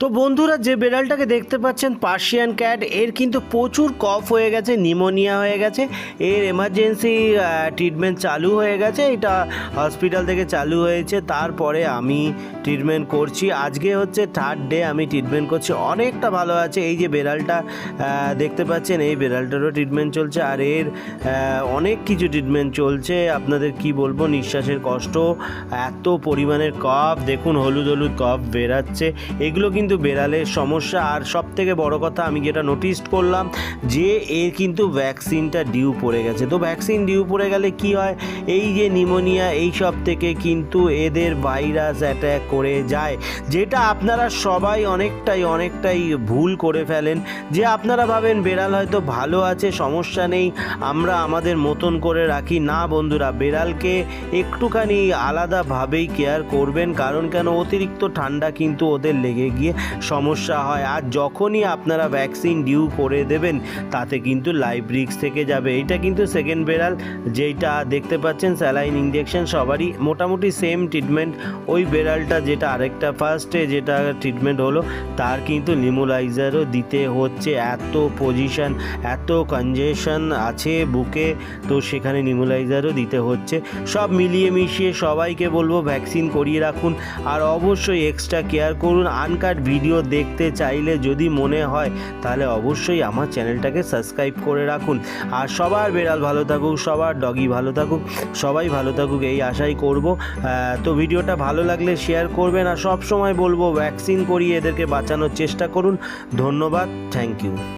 তো বন্ধুরা, যে বেড়ালটাকে দেখতে পাচ্ছেন পার্সিয়ান ক্যাট এর কিন্তু প্রচুর কফ হয়ে গেছে নিমোনিয়া হয়ে গেছে, এর এমার্জেন্সি ট্রিটমেন্ট চালু হয়ে গেছে, এটা হসপিটাল থেকে চালু হয়েছে, তারপরে আমি ট্রিটমেন্ট করছি। আজকে হচ্ছে থার্ড ডে আমি ট্রিটমেন্ট করছি, অনেকটা ভালো আছে, এই যে বেড়ালটা দেখতে পাচ্ছেন, এই বেড়ালটারও ট্রিটমেন্ট চলছে, আর এর অনেক কিছু ট্রিটমেন্ট চলছে, আপনাদের কি বলব, নিঃশ্বাসের কষ্ট, এত পরিমাণের কফ দেখুন, হলুদ হলুদ কফ বেরাচ্ছে এগুলো কিন্তু বেড়ালের সমস্যা, আর সব থেকে বড় কথা আমি যেটা নোটিস করলাম যে এর কিন্তু ভ্যাকসিনটা ডিউ পড়ে গেছে। তো ভ্যাকসিন ডিউ পড়ে গেলে কি হয়? এই যে নিমোনিয়া এই সব থেকে কিন্তু এদের ভাইরাস অ্যাট্যাক করে যায়, যেটা আপনারা সবাই অনেকটাই অনেকটাই ভুল করে ফেলেন। যে আপনারা ভাবেন বেড়াল হয়তো ভালো আছে, সমস্যা নেই, আমরা আমাদের মতন করে রাখি। না বন্ধুরা, বেড়ালকে একটুখানি আলাদাভাবেই কেয়ার করবেন, কারণ কেন? অতিরিক্ত ঠান্ডা কিন্তু ওদের লেগে গিয়ে সমস্যা হয়। আর যখনই আপনারা ভ্যাকসিন ডিউ করে দেবেন, তাতে কিন্তু লাইভ রিক্স থেকে যাবে। এটা কিন্তু সেকেন্ড বেড়াল যেটা দেখতে পাচ্ছেন স্যালাইন ইঞ্জেকশন সবারই মোটামুটি সেম ট্রিটমেন্ট ওই বেড়ালটা যেটা আরেকটা ফার্স্টে যেটা ট্রিটমেন্ট হলো, তার কিন্তু লিমোলাইজারও দিতে হচ্ছে। এত পজিশন এত কনজেশন আছে বুকে, তো সেখানে নিমোলাইজারও দিতে হচ্ছে। সব মিলিয়ে মিশিয়ে সবাইকে বলব ভ্যাকসিন করিয়ে রাখুন। আর অবশ্যই এক্সট্রা কেয়ার করুন। আনকাট ভিডিও দেখতে চাইলে যদি মনে হয়, তাহলে অবশ্যই আমার চ্যানেলটাকে সাবস্ক্রাইব করে রাখুন। আর সবার বেড়াল ভালো থাকুক, সবার ডগি ভালো থাকুক, সবাই ভালো থাকুক, এই আশাই করব। তো ভিডিওটা ভালো লাগলে শেয়ার করবেন, আর সব সময় বলব ভ্যাকসিন করিয়ে এদেরকে বাঁচানোর চেষ্টা করুন। ধন্যবাদ থ্যাংক ইউ